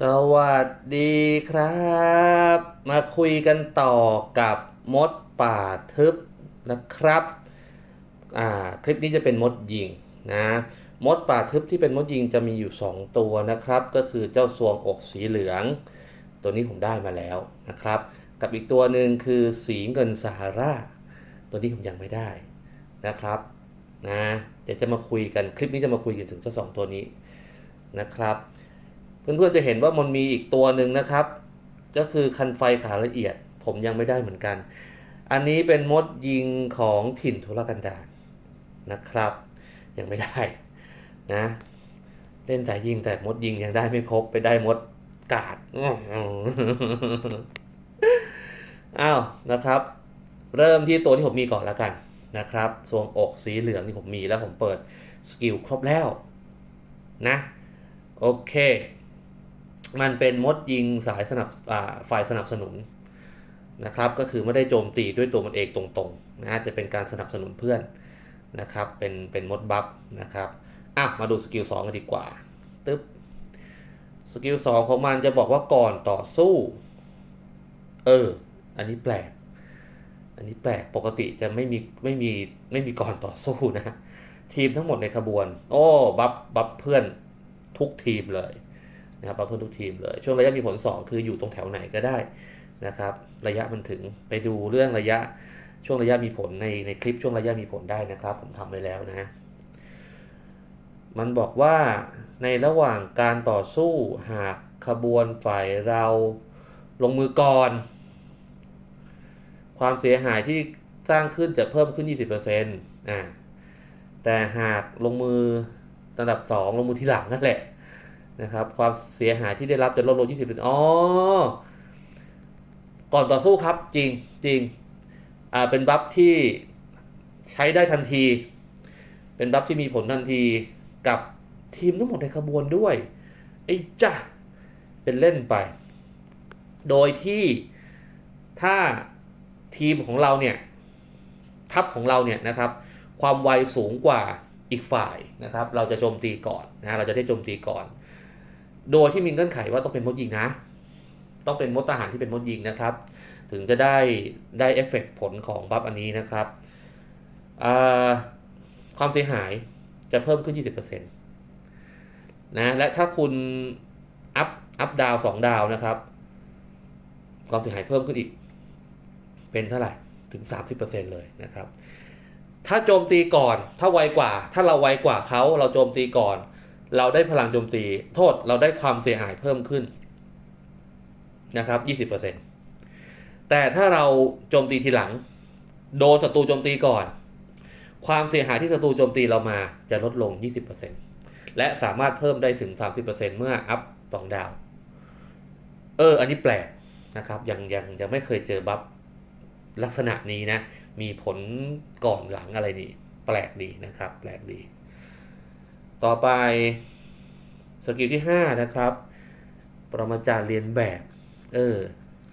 สวัสดีครับ มาคุยกันต่อกับมดป่าทึบนะครับอ่าคลิปนี้จะเป็นมดยิงนะมดป่าทึบที่เป็นมดยิงจะมีอยู่ 2 ตัวนะครับ ก็คือเจ้าสวงอกสีเหลือง ตัวนี้ผมได้มาแล้วนะครับ กับอีกตัวหนึ่งคือสีเงินซาฮาราตัวนี้ผมยังไม่ได้นะครับนะเดี๋ยวจะมาคุยกันคลิปนี้จะมาคุยกันถึงเจ้าสองตัวนี้นะครับ เพื่อนๆจะเห็นว่ามันมีอีกตัวหนึ่งนะครับ ก็คือคันไฟขาละเอียด ผมยังไม่ได้เหมือนกัน อันนี้เป็นมดยิงของถิ่นทุรกันดารนะครับ ยังไม่ได้นะเล่นสายยิงแต่มดยิงยังได้ไม่ครบไปได้มดกาดอ้าวนะครับ เริ่มที่ตัวที่ผมมีก่อนแล้วกันนะครับทรวงอกสีเหลืองที่ผมมีแล้วผมเปิดสกิลครบแล้วนะ โอเค มันเป็นมดยิงสายสนับฝ่ายสนับสนุนนะครับ ก็คือไม่ได้โจมตีด้วยตัวมันเองตรงๆนะจะเป็นการสนับสนุนเพื่อนนะครับ เป็นเป็นมดบัฟนะครับอะมาดูสกิล2กันดีกว่าตึ๊บสกิล2ของมันจะบอกว่าก่อนต่อสู้ เออ อันนี้แปลก อันนี้แปลกปกติจะไม่มีไม่มีไม่มีก่อนต่อสู้นะ ทีมทั้งหมดในขบวน โอ้บัฟบัฟเพื่อนทุกทีมเลย นะครับบัฟเพื่อนทุกทีมเลย ช่วงระยะมีผล 2 คืออยู่ตรงแถวไหนก็ได้นะครับ ระยะมันถึงไปดูเรื่องระยะช่วงระยะมีผลในในคลิปช่วงระยะมีผลได้นะครับ ผมทำไว้แล้วนะมันบอกว่าในระหว่างการต่อสู้หากขบวนฝ่ายเราลงมือก่อน ความเสียหายที่สร้างขึ้นจะเพิ่มขึ้น 20%อ่าแต่หากลงมือระดับ 2 ลงมือที่หลังนั่นแหละ นะครับ ความเสียหายที่ได้รับจะลดลง 20%อ๋อ ก่อนต่อสู้ครับ จริงจริงอ่าเป็นบัฟที่ใช้ได้ทันที เป็นบัฟที่มีผลทันทีกับทีมทั้งหมดในขบวนด้วยไอ้จ้ะเป็นเล่นไป โดยที่ถ้าทีมของเราเนี่ย ทัพของเราเนี่ยนะครับ ความไวสูงกว่าอีกฝ่ายนะครับ เราจะโจมตีก่อนนะเราจะได้โจมตีก่อน โดยที่มีเงื่อนไขว่าต้องเป็นมดยิงนะ ต้องเป็นมดทหารที่เป็นมดยิงนะครับ ถึงจะได้ได้เอฟเฟกผลของบัฟอันนี้นะครับความเสียหายจะเพิ่มขึ้น 20%นะและถ้าคุณอัพอัพดาวสองดาวนะครับ ความเสียหายเพิ่มขึ้นอีก เป็นเท่าไหร่ถึง 30%เลยนะครับ ถ้าโจมตีก่อนถ้าไวกว่า ถ้าเราไวกว่าเขาเราโจมตีก่อน เราได้พลังโจมตี โทษเราได้ความเสียหายเพิ่มขึ้นนะครับ 20%แต่ถ้าเราโจมตีทีหลัง โดนศัตรูโจมตีก่อน ความเสียหายที่ศัตรูโจมตีเรามาจะลดลง 20%และสามารถเพิ่มได้ถึง 30%เมื่ออัพ 2 ดาว เออ อันนี้แปลกนะครับ ยังยังยังไม่เคยเจอบัฟลักษณะนี้นะ มีผลก่อนหลังอะไรนี่ แปลกดีนะครับ แปลกดี ต่อไปสกิลที่ 5 นะครับ ปรมาจารย์เรียนแบบ เออ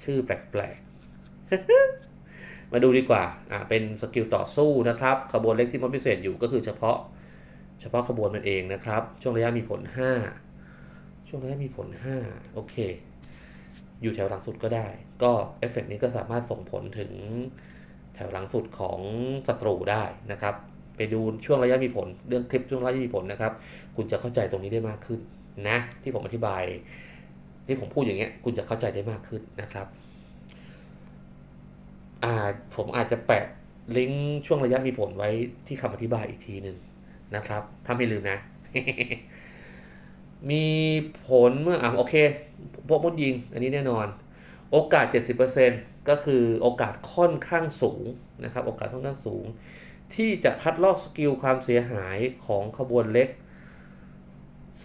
ชื่อแปลกๆ มาดูดีกว่า อ่า เป็นสกิลต่อสู้นะครับ ขบวนเล็กที่มันพิเศษอยู่ก็คือเฉพาะ เฉพาะขบวนมันเองนะครับ ช่วงระยะมีผล 5 ช่วงระยะมีผล 5 โอเค อยู่แถวหลังสุดก็ได้ ก็เอฟเฟกต์นี้ก็สามารถส่งผลถึงแถวหลังสุดของศัตรูได้นะครับ ไปดูช่วงระยะมีผล เรื่องคลิปช่วงระยะมีผลนะครับ คุณจะเข้าใจตรงนี้ได้มากขึ้นนะ ที่ผมอธิบายที่ผมพูดอย่างเงี้ยคุณจะเข้าใจได้มากขึ้นนะครับอ่าผมอาจจะแปะลิงก์ช่วงระยะมีผลไว้ที่คำอธิบายอีกทีหนึ่งนะครับ ถ้าไม่ลืมนะ มีผลเมื่ออะโอเค พวกมดยิง อันนี้แน่นอน โอกาส 70%ก็คือโอกาสค่อนข้างสูงนะครับ โอกาสค่อนข้างสูง ที่จะคัดลอกสกิลความเสียหายของขบวนเล็ก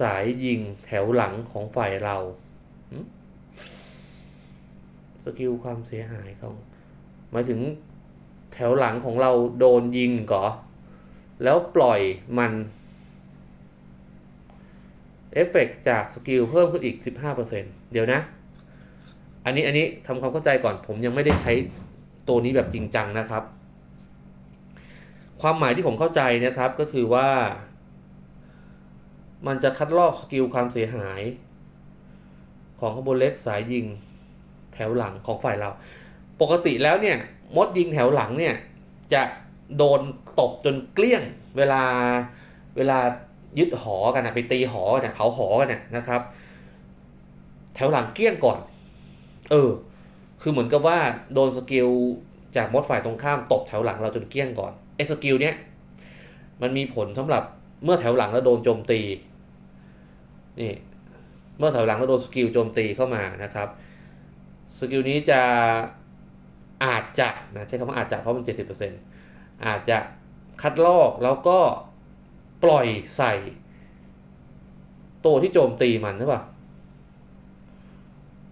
สายยิงแถวหลังของฝ่ายเราสกิลความเสียหายของหมายถึงแถวหลังของเราโดนยิงก่อแล้วปล่อยมันเอฟเฟกจากสกิลเพิ่มขึ้นอีก 15%เดี๋ยวนะ อันนี้อันนี้ทำความเข้าใจก่อนผมยังไม่ได้ใช้ตัวนี้แบบจริงจังนะครับ ความหมายที่ผมเข้าใจนะครับก็คือว่า มันจะคัดลอกสกิลความเสียหาย ของขบวนเล็กสายยิงแถวหลังของฝ่ายเรา ปกติแล้วเนี่ยมดยิงแถวหลังเนี่ยจะโดนตบจนเกลี้ยงเวลาเวลายึดหอกันนะไปตีหอกันนะเผาหอกันเนี่ยนะครับ แถวหลังเกลี้ยงก่อน เออ คือเหมือนกับว่าโดนสกิลจากมดฝ่ายตรงข้ามตบแถวหลังเราจนเกลี้ยงก่อน ไอ้สกิลเนี้ยมันมีผลสำหรับเมื่อแถวหลังแล้วโดนโจมตีนี่เมื่อแถวหลังแล้วโดนสกิลโจมตีเข้ามานะครับสกิลนี้จะอาจจะนะใช้คำว่าอาจจะเพราะมัน 70%อาจจะคัดลอกแล้วก็ปล่อยใส่ตัวที่โจมตีมันหรือเปล่า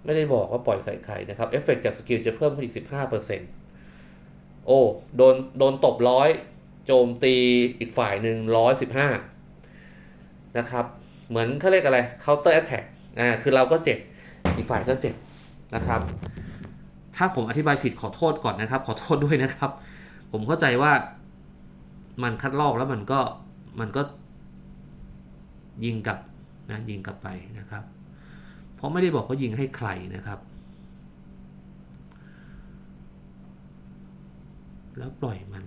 ไม่ได้บอกว่าปล่อยใส่ใครนะครับ เอฟเฟกจากสกิลจะเพิ่มขึ้นอีก 15% โอ้โดนโดนตบร้อยโจมตีอีกฝ่ายหนึ่งร้อยสิบห้านะครับ เหมือนเขาเรียกอะไร counter attack อ่าคือเราก็เจ็บ อีกฝ่ายก็เจ็บนะครับ ถ้าผมอธิบายผิดขอโทษก่อนนะครับ ขอโทษด้วยนะครับ ผมเข้าใจว่ามันคัดลอกแล้วมันก็มันก็ยิงกลับนะยิงกลับไปนะครับ เพราะไม่ได้บอกว่ายิงให้ใครนะครับ แล้วปล่อยมัน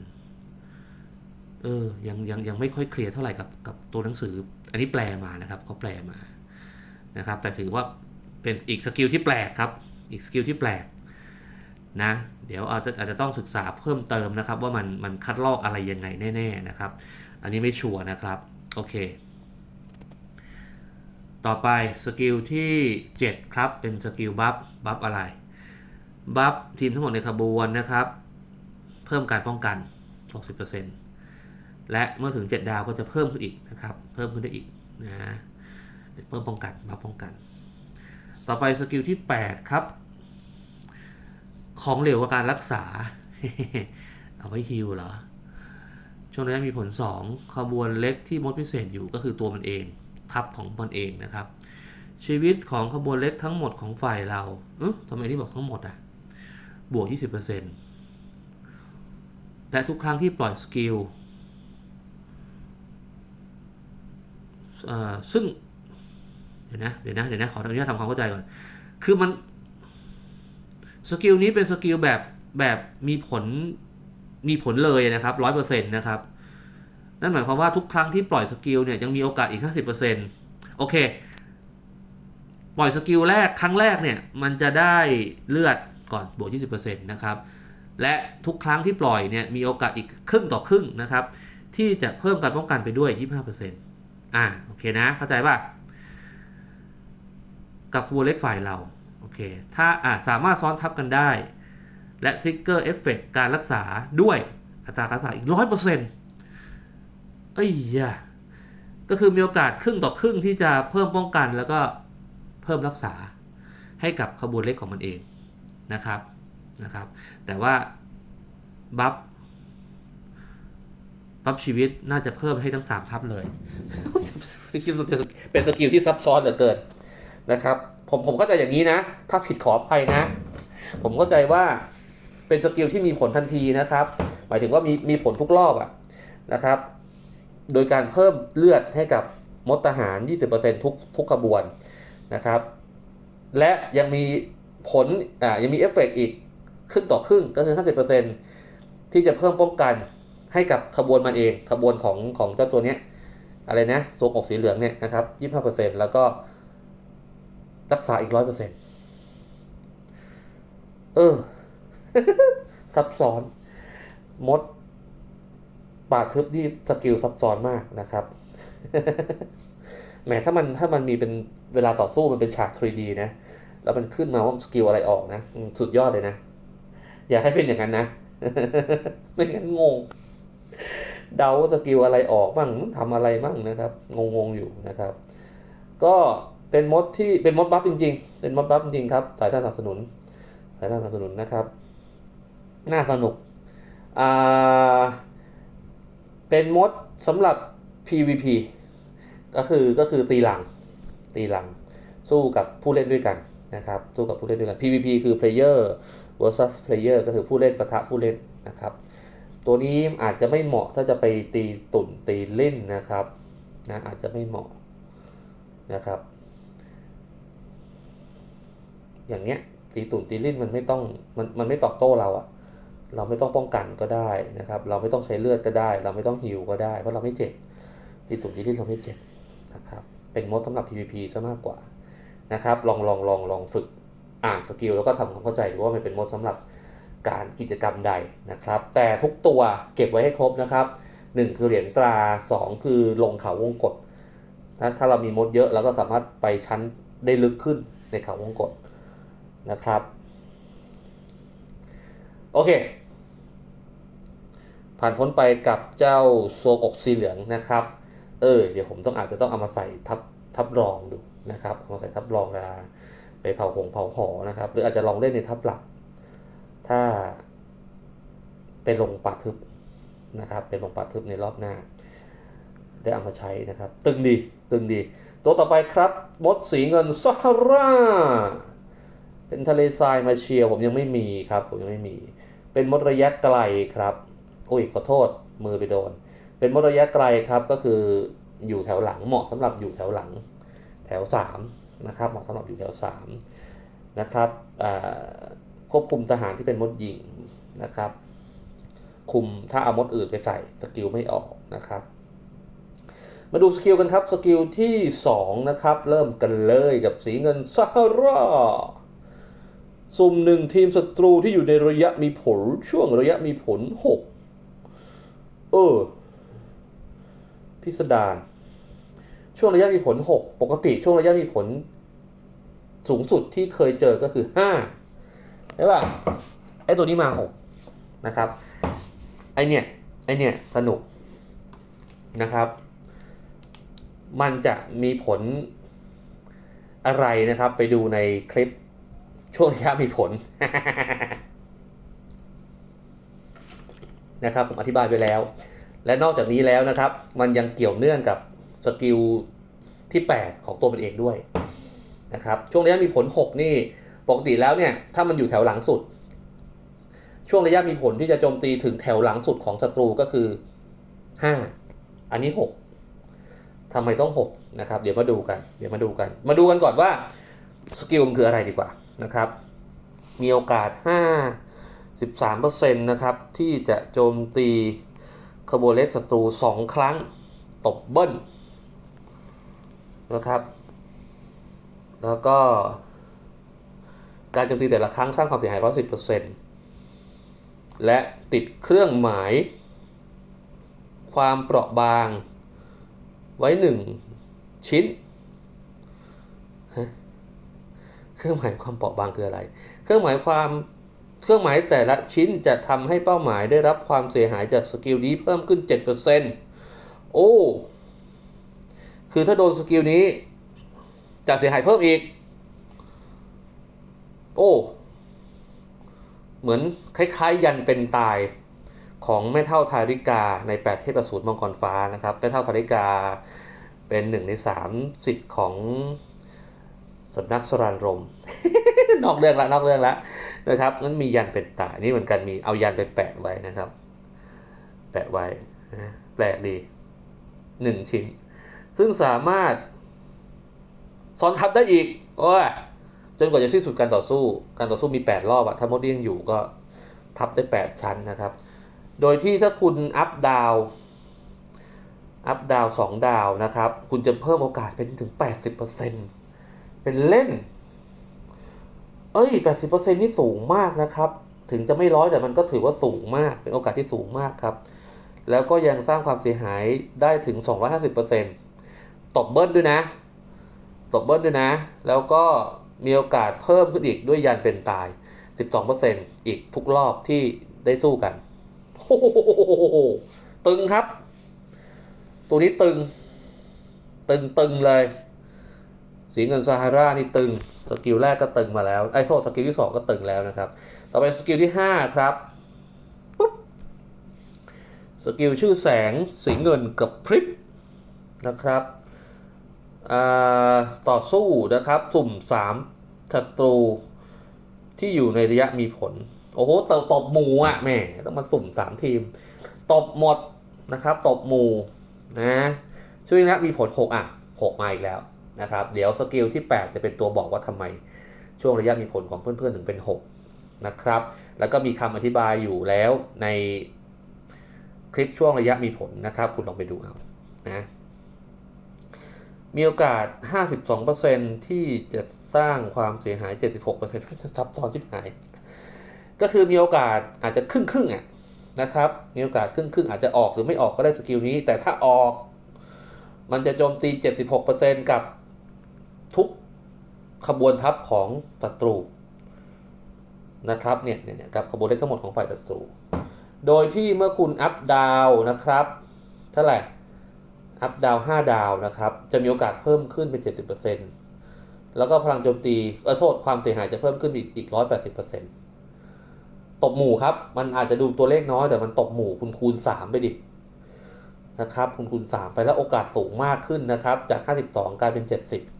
เออ ยังยังยังไม่ค่อยเคลียร์เท่าไหร่กับกับตัวหนังสือ อันนี้แปลมานะครับเขาแปลมานะครับ แต่ถือว่าเป็นอีกสกิลที่แปลกครับ อีกสกิลที่แปลกนะ เดี๋ยวอาจจะอาจจะต้องศึกษาเพิ่มเติมนะครับ ว่ามันมันคัดลอกอะไรยังไงแน่ๆนะครับ อันนี้ไม่ชัวร์นะครับ โอเค ต่อไปสกิลที่ 7 ครับ เป็นสกิลบัฟ บัฟอะไร บัฟทีมทั้งหมดในขบวนนะครับ เพิ่มการป้องกัน 60%และเมื่อถึง 7 ดาวก็จะเพิ่มขึ้นอีกนะครับ เพิ่มขึ้นได้อีกนะเพิ่มป้องกันบัฟป้องกัน ต่อไปสกิลที่ 8 ครับ ของเหลวกับการรักษา เอาไว้ฮิลเหรอ ช่วงนี้มีผล 2 ขบวนเล็กที่มดพิเศษอยู่ก็คือตัวมันเอง ทัพของมันเองนะครับ ชีวิตของขบวนเล็กทั้งหมดของฝ่ายเราเอ๊ะทำไมนี่บอกทั้งหมดอะบวก 20% และทุกครั้งที่ปล่อยสกิลอ่อซึ่ง เดี๋ยวนะ เดี๋ยวนะ เดี๋ยวนะ ขออนุญาตทำความเข้าใจก่อน คือมันสกิลนี้เป็นสกิลแบบแบบมีผลมีผลเลยนะครับร้อยเปอร์เซ็นต์นะครับ นั่นหมายความว่าทุกครั้งที่ปล่อยสกิลเนี่ยยังมีโอกาสอีก 50%โอเค ปล่อยสกิลแรกครั้งแรกเนี่ยมันจะได้เลือดก่อนบวก 20%นะครับ และทุกครั้งที่ปล่อยเนี่ยมีโอกาสอีกครึ่งต่อครึ่งนะครับ ที่จะเพิ่มการป้องกันไปด้วย 25%อ่าโอเคนะเข้าใจป่ะกับขบวนเล็กฝ่ายเราโอเคถ้าอ่าสามารถซ้อนทับกันได้ และทริกเกอร์เอฟเฟกการรักษาด้วยอัตราการรักษาอีก100%เอ้ยยะก็คือมีโอกาสครึ่งต่อครึ่งที่จะเพิ่มป้องกันแล้วก็เพิ่มรักษาให้กับขบวนเล็กของมันเองนะครับ นะครับ แต่ว่าบัฟบัฟชีวิตน่าจะเพิ่มให้ทั้ง3ทับเลยเป็นสกิลที่ซับซ้อนเหลือเกินนะครับ ผมผมเข้าใจอย่างนี้นะ ถ้าผิดขออภัยนะ ผมเข้าใจว่าเป็นสกิลที่มีผลทันทีนะครับ หมายถึงว่ามีมีผลทุกรอบอะนะครับ โดยการเพิ่มเลือดให้กับมดทหาร 20%ทุกทุกขบวนนะครับ และยังมีผลอ่ายังมีเอฟเฟกต์อีก ครึ่งต่อครึ่งก็คือ50%ที่จะเพิ่มป้องกันให้กับขบวนมันเองขบวนของของเจ้าตัวเนี้ยอะไรนะสวมอกสีเหลืองเนี่ยนะครับ25%แล้วก็รักษาอีก100%เออ ซับซ้อน มดปาดทึบนี่สกิลซับซ้อนมากนะครับ แหมถ้ามันถ้ามันมีเป็นเวลาต่อสู้มันเป็นฉาก 3D นะ แล้วมันขึ้นมาว่าสกิลอะไรออกนะ สุดยอดเลยนะ อย่าให้เป็นอย่างนั้นนะ ไม่งั้นงง เดาวสกิลอะไรออกบ้างทำอะไรบ้างนะครับ งงๆอยู่นะครับ ก็เป็นมดที่เป็นมดบัฟจริง ๆ เป็นมดบัฟจริงครับ สายท่านสนับสนุน สายท่านสนับสนุนนะครับ น่าสนุก อ่า เป็นมดสำหรับ PVP ก็คือก็คือตีหลัง ตีหลัง สู้กับผู้เล่นด้วยกันนะครับ สู้กับผู้เล่นด้วยกัน PVP คือ player versus player ก็คือผู้เล่นประทะผู้เล่นนะครับ ตัวนี้อาจจะไม่เหมาะถ้าจะไปตีตุ่นตีเล่นนะครับนะอาจจะไม่เหมาะนะครับ อย่างเงี้ยตีตุ่นตีลิ้นมันไม่ต้องมันมันไม่ตอบโต้เราอะเราไม่ต้องป้องกันก็ได้นะครับ เราไม่ต้องใช้เลือดก็ได้ เราไม่ต้องฮิวก็ได้ เพราะเราไม่เจ็บตีตุ่นตีลิ้นเราไม่เจ็บนะครับ เป็นมดสำหรับ PVP ซะมากกว่านะครับ ลองลองลองลองฝึก อ่านสกิลแล้วก็ทำความเข้าใจดูว่ามันเป็นมดสำหรับการกิจกรรมใดนะครับ แต่ทุกตัวเก็บไว้ให้ครบนะครับหนึ่งคือเหรียญตราสองคือลงเขาวงกฏนะถ้าเรามีมดเยอะเราก็สามารถไปชั้นได้ลึกขึ้นในเขาวงกฏนะครับ โอเค ผ่านพ้นไปกับเจ้าโซอกสีเหลืองนะครับ เออ เดี๋ยวผมต้องอาจจะต้องเอามาใส่ทับทับรองดูนะครับ เอามาใส่ทับรองเวลา ไปเผาหงเผาหอนะครับ หรืออาจจะลองเล่นในทับหลัก ถ้าเป็นลงป่าทึบนะครับ เป็นลงป่าทึบในรอบหน้า ได้เอามาใช้นะครับ ตึงดีตึงดี ตัวต่อไปครับมดสีเงินซาฮาราเป็นทะเลทรายมาเชียร์ผมยังไม่มีครับ ผมยังไม่มี เป็นมดระยะไกลครับอุ้ยขอโทษมือไปโดน เป็นมดระยะไกลครับก็คืออยู่แถวหลังเหมาะสำหรับอยู่แถวหลัง แถว3 นะครับเหมาะสำหรับอยู่แถว3นะครับควบคุมทหารที่เป็นมดยิงนะครับ คุมถ้าเอามดอื่นไปใส่สกิลไม่ออกนะครับ มาดูสกิลกันครับสกิลที่ 2 นะครับ เริ่มกันเลยกับสีเงินซาฮาราสุ่มหนึ่งทีมศัตรูที่อยู่ในระยะมีผลช่วงระยะมีผล 6 เออพิสดารช่วงระยะมีผล 6 ปกติช่วงระยะมีผลสูงสุดที่เคยเจอก็คือ5ใช่ป่ะไอตัวนี้มา 6 นะครับ ไอเนี่ย ไอเนี่ย สนุกนะครับ มันจะมีผลอะไรนะครับ ไปดูในคลิปช่วงระยะมีผลนะครับผมอธิบายไปแล้ว และนอกจากนี้แล้วนะครับ มันยังเกี่ยวเนื่องกับสกิล ที่ 8 ของตัวมันเองด้วยนะครับช่วงระยะมีผล 6 นี่ปกติแล้วเนี่ยถ้ามันอยู่แถวหลังสุด ช่วงระยะมีผลที่จะโจมตีถึงแถวหลังสุดของศัตรูก็คือ 5 อันนี้ 6ทำไมต้อง 6 นะครับ เดี๋ยวมาดูกันเดี๋ยวมาดูกัน มาดูกันก่อนว่าสกิลมันคืออะไรดีกว่านะครับ มีโอกาส 5 13%นะครับที่จะโจมตีขบวนเล็กศัตรู 2 ครั้งตบเบิ้ล นะครับ แล้วก็ การโจมตีแต่ละครั้งสร้างความเสียหาย110%และติดเครื่องหมาย ความเปราะบาง ไว้1ชิ้น เครื่องหมายความเปราะบางคืออะไร เครื่องหมายความเครื่องหมายแต่ละชิ้นจะทำให้เป้าหมายได้รับความเสียหายจากสกิลนี้เพิ่มขึ้น 7%โอ้ คือถ้าโดนสกิลนี้ จะเสียหายเพิ่มอีก โอ้ เหมือนคล้ายๆ ยันเป็นตายของแม่เท่าทาริกาในแปดเทพสูตรมังกรฟ้านะครับแม่เท่าทาริกาเป็นหนึ่งในสามสิทธิ์ของสำนักสรานรม นอกเรื่องละนอกเรื่องละนะครับนั้นมียันเป็นตายนี่เหมือนกันมีเอายันไปแปะไว้นะครับ แปะไว้นะแปลกดีหนึ่งชิ้น ซึ่งสามารถซ้อนทับได้อีกโอ้ยจนกว่าจะสิ้นสุดการต่อสู้ การต่อสู้มี 8 รอบอะถ้ามดยังอยู่ก็ทับได้ 8 ชั้นนะครับ โดยที่ถ้าคุณอัพดาวอัพดาวสองดาวนะครับ คุณจะเพิ่มโอกาสเป็นถึง 80%เป็นเล่น เอ้ย 80%นี่สูงมากนะครับ ถึงจะไม่ร้อยแต่มันก็ถือว่าสูงมาก เป็นโอกาสที่สูงมากครับ แล้วก็ยังสร้างความเสียหายได้ถึง 250% ตบเบิ้ลด้วยนะ ตบเบิ้ลด้วยนะ แล้วก็มีโอกาสเพิ่มขึ้นอีกด้วยยันเป็นตาย 12%อีกทุกรอบที่ได้สู้กันโอ้โหตึงครับ ตัวนี้ตึง ตึงตึงเลย สีเงินซาฮารานี่ตึง สกิลแรกก็ตึงมาแล้ว ไอ้โทษสกิลที่สองก็ตึงแล้วนะครับ ต่อไปสกิลที่ห้าครับปุ๊บ สกิลชื่อแสงสีเงินกับพริบนะครับ ต่อสู้นะครับ สุ่มสามศัตรูที่อยู่ในระยะมีผล โอ้โหตบตบหมูอะแม่ต้องมาสุ่มสามทีม ตบหมดนะครับตบหมูนะช่วยนะมีผลหกอะหกมาอีกแล้วนะครับ เดี๋ยวสกิลที่ 8 จะเป็นตัวบอกว่าทำไมช่วงระยะมีผลของเพื่อนๆถึงเป็น 6 นะครับ แล้วก็มีคำอธิบายอยู่แล้วในคลิปช่วงระยะมีผลนะครับ คุณลองไปดูเอานะ มีโอกาส 52%ที่จะสร้างความเสียหาย 76%ซับซ้อนชิบหาย ก็คือมีโอกาสอาจจะครึ่งครึ่งอะนะครับ มีโอกาสครึ่งครึ่งอาจจะออกหรือไม่ออกก็ได้สกิลนี้ แต่ถ้าออก มันจะโจมตี 76%กับทุกขบวนทัพของศัตรูนะครับเนี่ยเนี่ยกับขบวนเล็กทั้งหมดของฝ่ายศัตรู โดยที่เมื่อคุณอัพดาวนะครับเท่าไหร่ อัพดาว5ดาวนะครับ จะมีโอกาสเพิ่มขึ้นเป็น70%แล้วก็พลังโจมตีเออโทษความเสียหายจะเพิ่มขึ้นอีกอีก180%ตบหมู่ครับ มันอาจจะดูตัวเลขน้อยแต่มันตบหมู่คุณคูณ3ไปดินะครับคุณคูณ3ไปแล้วโอกาสสูงมากขึ้นนะครับ จาก52กลายเป็น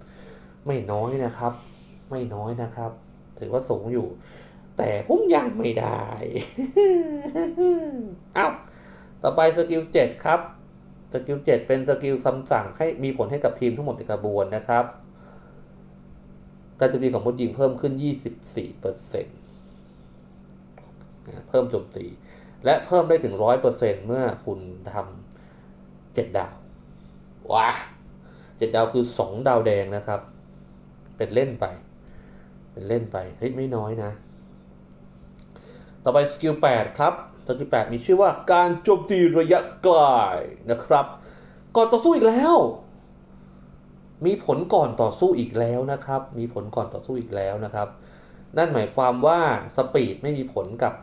70ไม่น้อยนะครับ ไม่น้อยนะครับ ถือว่าสูงอยู่ แต่ผมยังไม่ได้ เอ้าต่อไปสกิล7ครับ สกิล7เป็นสกิลคำสั่งให้มีผลให้กับทีมทั้งหมดในกระบวนนะครับ การโจมตีของมดยิงเพิ่มขึ้น 24%เพิ่มโจมตี และเพิ่มได้ถึง 100%เมื่อคุณทำ7ดาวว้า7ดาวคือ 2 ดาวแดงนะครับ เป็นเล่นไป เป็นเล่นไป เฮ้ย ไม่น้อยนะ ต่อไปสกิล8ครับ สกิล8มีชื่อว่าการโจมตีระยะไกลนะครับก่อนต่อสู้อีกแล้ว มีผลก่อนต่อสู้อีกแล้วนะครับ มีผลก่อนต่อสู้อีกแล้วนะครับ นั่นหมายความว่าสปีดไม่มีผลกับ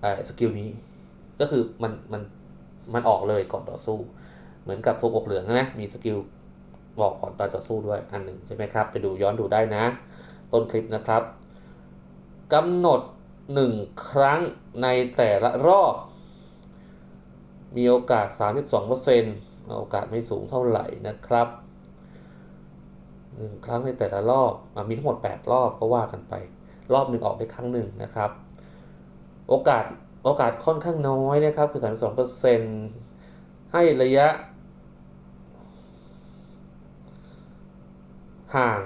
เอ่อสกิลนี้ ก็คือมันมันมันออกเลยก่อนต่อสู้ เหมือนกับโซอกเหลืองใช่ไหมมีสกิลบอกก่อนตอนต่อสู้ด้วยอันหนึ่งใช่ไหมครับ ไปดูย้อนดูได้นะ ต้นคลิปนะครับกำหนด 1ครั้งในแต่ละรอบ มีโอกาส 32%โอกาสไม่สูงเท่าไหร่นะครับ1ครั้งในแต่ละรอบอมีทั้งหมด 8 รอบก็ว่ากันไป รอบหนึ่งออกได้ครั้งหนึ่งนะครับ โอกาสโอกาสค่อนข้างน้อยนะครับคือ 32%ให้ระยะ ห่าง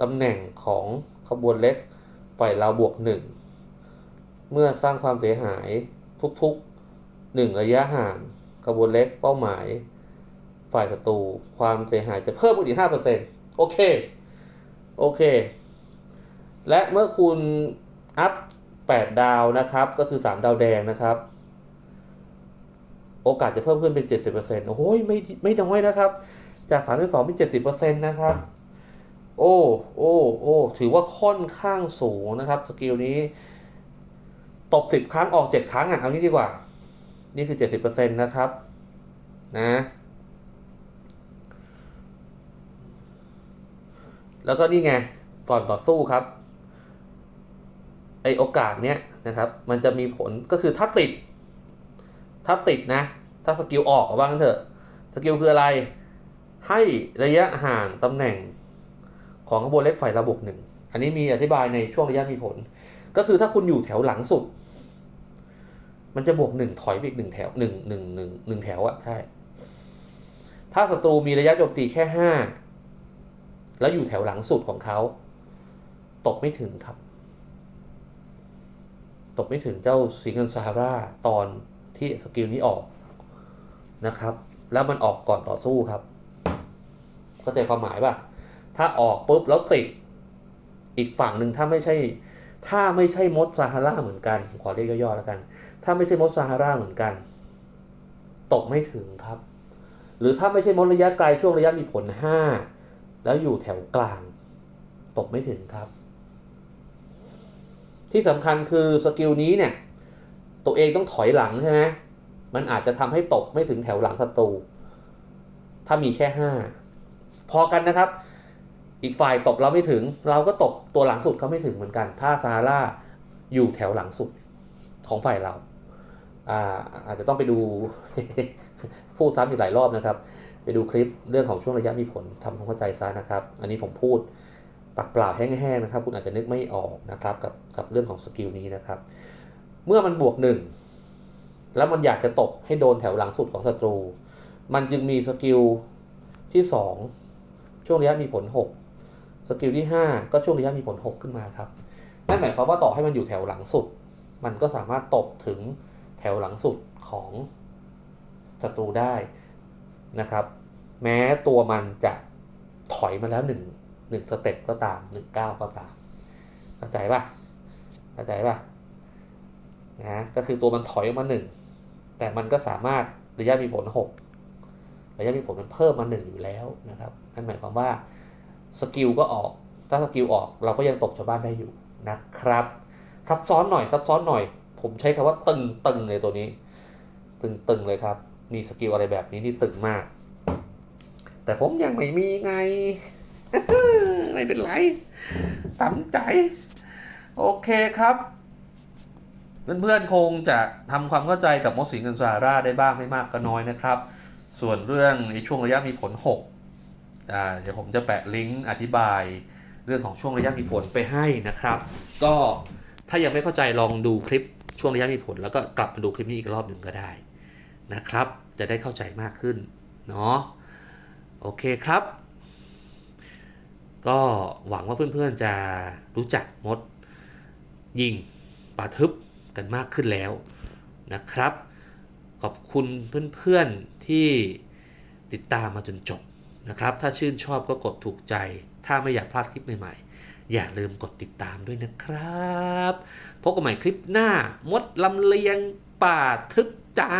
ตำแหน่งของขบวนเล็กฝ่ายเราบวกหนึ่ง เมื่อสร้างความเสียหายทุกๆหนึ่งระยะห่างขบวนเล็กเป้าหมาย ฝ่ายศัตรูความเสียหายจะเพิ่มอีกห้าเปอร์เซ็นต์โอเค โอเค และเมื่อคุณอัพแปดดาวนะครับ ก็คือสามดาวแดงนะครับ โอกาสจะเพิ่มขึ้นเป็นเจ็ดสิบเปอร์เซ็นต์โอ้ยไม่ไม่น้อยนะครับ จากสามเป็นสองเป็นเจ็ดสิบเปอร์เซ็นต์นะครับ โอ้ โอ้ โอ้ ถือว่าค่อนข้างสูงนะครับ สกิลนี้ ตบสิบครั้งออกเจ็ดครั้งอะเอางี้ดีกว่า นี่คือเจ็ดสิบเปอร์เซ็นต์นะครับ นะ แล้วก็นี่ไงก่อนต่อสู้ครับ ไอโอกาสเนี้ยนะครับ มันจะมีผลก็คือถ้าติด ถ้าติดนะ ถ้าสกิลออกว่างั้นเถอะ สกิลคืออะไร ให้ระยะห่างตำแหน่งของขบวนเล็กฝ่ายระบบหนึ่ง อันนี้มีอธิบายในช่วงระยะมีผล ก็คือถ้าคุณอยู่แถวหลังสุด มันจะบวกหนึ่งถอยไปอีกหนึ่งแถวหนึ่งหนึ่งหนึ่งหนึ่งแถวอะใช่ ถ้าศัตรูมีระยะโจมตีแค่ห้าแล้วอยู่แถวหลังสุดของเขา ตกไม่ถึงครับ ตกไม่ถึงเจ้าสิงห์ซาฮาราตอนที่สกิลนี้ออกนะครับ แล้วมันออกก่อนต่อสู้ครับ เข้าใจความหมายป่ะ ถ้าออกปุ๊บแล้วติด อีกฝั่งหนึ่งถ้าไม่ใช่ ถ้าไม่ใช่มดซาฮาราเหมือนกันผมขอเรียกย่อๆแล้วกัน ถ้าไม่ใช่มดซาฮาราเหมือนกัน ตกไม่ถึงครับ หรือถ้าไม่ใช่มดระยะไกลช่วงระยะมีผล 5 แล้วอยู่แถวกลาง ตกไม่ถึงครับ ที่สำคัญคือสกิลนี้เนี่ย ตัวเองต้องถอยหลังใช่ไหมมันอาจจะทำให้ตกไม่ถึงแถวหลังศัตรูถ้ามีแค่ 5 พอกันนะครับ อีกฝ่ายตบเราไม่ถึง เราก็ตบตัวหลังสุดเขาไม่ถึงเหมือนกัน ถ้าซาฮาราอยู่แถวหลังสุดของฝ่ายเราอาอาจจะต้องไปดูพูดซ้ำอีกหลายรอบนะครับ ไปดูคลิปเรื่องของช่วงระยะมีผลทำความเข้าใจซะนะครับ อันนี้ผมพูดปากเปล่าแห้งๆนะครับ คุณอาจจะนึกไม่ออกนะครับกับกับเรื่องของสกิลนี้นะครับ เมื่อมันบวกหนึ่งแล้วมันอยากจะตบให้โดนแถวหลังสุดของศัตรู มันจึงมีสกิลที่ 2 ช่วงระยะมีผล 6 สกิลที่ 5 ก็ช่วงระยะมีผล 6 ขึ้นมาครับ นั่นหมายความว่าต่อให้มันอยู่แถวหลังสุด มันก็สามารถตบถึงแถวหลังสุดของศัตรูได้นะครับ แม้ตัวมันจะถอยมาแล้วหนึ่งหนึ่งสเต็ปก็ตามหนึ่งก้าวก็ตามเข้าใจปะเข้าใจปะนะก็คือตัวมันถอยออกมาหนึ่งแต่มันก็สามารถระยะมีผลหกระยะมีผลมันเพิ่มมาหนึ่งอยู่แล้วนะครับนั่นหมายความว่า สกิลก็ออก ถ้าสกิลออกเราก็ยังตบชาวบ้านได้อยู่นะครับ ซับซ้อนหน่อยซับซ้อนหน่อย ผมใช้คำว่าตึงตึงเลยตัวนี้ ตึงตึงเลยครับมีสกิลอะไรแบบนี้นี่ตึงมาก แต่ผมยังไม่มีไง ไม่เป็นไรตามใจ โอเคครับเพื่อนๆคงจะทำความเข้าใจกับมดสีเงินซาร่าได้บ้างไม่มากก็น้อยนะครับ ส่วนเรื่องในช่วงระยะมีผล 6 เดี๋ยวผมจะแปะลิงก์อธิบายเรื่องของช่วงระยะมีผลไปให้นะครับ ก็ถ้ายังไม่เข้าใจลองดูคลิปช่วงระยะมีผล แล้วก็กลับมาดูคลิปนี้อีกรอบหนึ่งก็ได้นะครับ จะได้เข้าใจมากขึ้นเนาะโอเคครับ ก็หวังว่าเพื่อนๆจะรู้จักมดยิงป่าทึบกันมากขึ้นแล้วนะครับ ขอบคุณเพื่อนๆที่ติดตามมาจนจบ นะครับ ถ้าชื่นชอบก็กดถูกใจ ถ้าไม่อยากพลาดคลิปใหม่ๆ อย่าลืมกดติดตามด้วยนะครับ พบกันใหม่คลิปหน้า มดลำเลียงป่าทึบจ้า